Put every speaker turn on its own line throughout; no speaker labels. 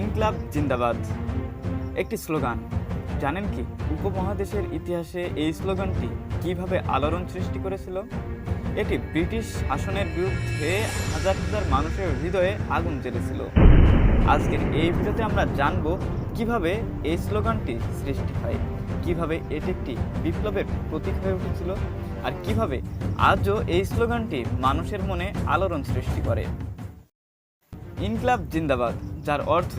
ইনকলাব জিন্দাবাদ। একটি স্লোগান, জানেন কি? উপমহাদেশের ইতিহাসে এই স্লোগানটি কীভাবে আলোড়ন সৃষ্টি করেছিল? এটি ব্রিটিশ শাসনের বিরুদ্ধে হাজার হাজার মানুষের হৃদয়ে আগুন জ্বেলেছিল। আজকের এই ভিডিওতে আমরা জানব কীভাবে এই স্লোগানটি সৃষ্টি হয়, কীভাবে এটি একটি বিপ্লবের প্রতীক হয়ে উঠেছিল, আর কীভাবে আজও এই স্লোগানটি মানুষের মনে আলোড়ন সৃষ্টি করে। ইনকলাব জিন্দাবাদ, যার অর্থ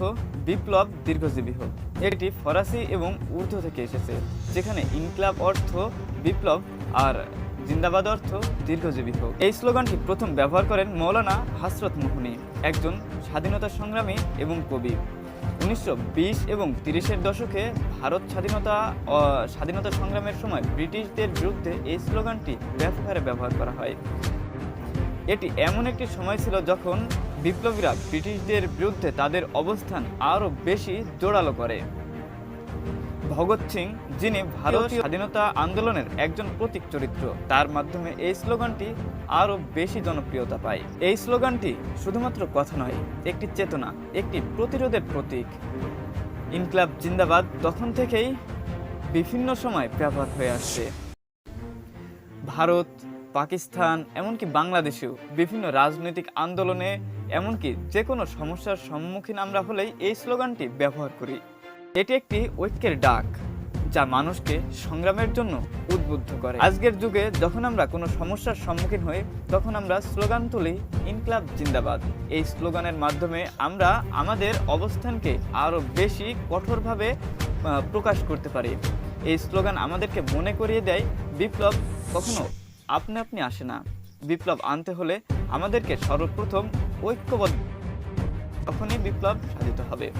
বিপ্লব দীর্ঘজীবী হোক। এটি ফরাসি এবং উর্দু থেকে এসেছে, যেখানে ইনকলাব অর্থ বিপ্লব আর জিন্দাবাদ অর্থ দীর্ঘজীবী হোক। এই স্লোগানটি প্রথম ব্যবহার করেন মৌলানা হাসরত মোহনী, একজন স্বাধীনতা সংগ্রামী এবং কবি। উনিশশো বিশ এবং তিরিশের দশকে ভারত স্বাধীনতা স্বাধীনতা সংগ্রামের সময় ব্রিটিশদের বিরুদ্ধে এই স্লোগানটি ব্যাপক হারে ব্যবহার করা হয়। এটি এমন একটি সময় ছিল যখন বিপ্লবীরা ব্রিটিশদের বিরুদ্ধে তাদের অবস্থান আরও বেশি জোরালো করে। ভগৎ সিং, যিনি ভারতীয় স্বাধীনতা আন্দোলনের একজন প্রতীক চরিত্র, তার মাধ্যমে এই স্লোগানটি আরও বেশি জনপ্রিয়তা পায়। এই স্লোগানটি শুধুমাত্র কথা নয়, একটি চেতনা, একটি প্রতিরোধের প্রতীক। ইনকলাব জিন্দাবাদ তখন থেকেই বিভিন্ন সময় ব্যবহার হয়ে আসছে। ভারত পাকিস্তান, এমনকি বাংলাদেশেও বিভিন্ন রাজনৈতিক আন্দোলনে, এমনকি যে কোনো সমস্যার সম্মুখীন আমরা হলেই এই স্লোগানটি ব্যবহার করি। এটি একটি ঐক্যের ডাক, যা মানুষকে সংগ্রামের জন্য উদ্বুদ্ধ করে। আজকের যুগে যখন আমরা কোনো সমস্যার সম্মুখীন হই, তখন আমরা স্লোগান তুলি, ইনকলাব জিন্দাবাদ। এই স্লোগানের মাধ্যমে আমরা আমাদের অবস্থানকে আরও বেশি কঠোরভাবে প্রকাশ করতে পারি। এই স্লোগান আমাদেরকে মনে করিয়ে দেয়, বিপ্লব কখনো আপনি আপনি আসে না। বিপ্লব আনতে হলে আমাদেরকে সর্বপ্রথম ঐক্যবদ্ধ তখনই বিপ্লব সাধিত হবে।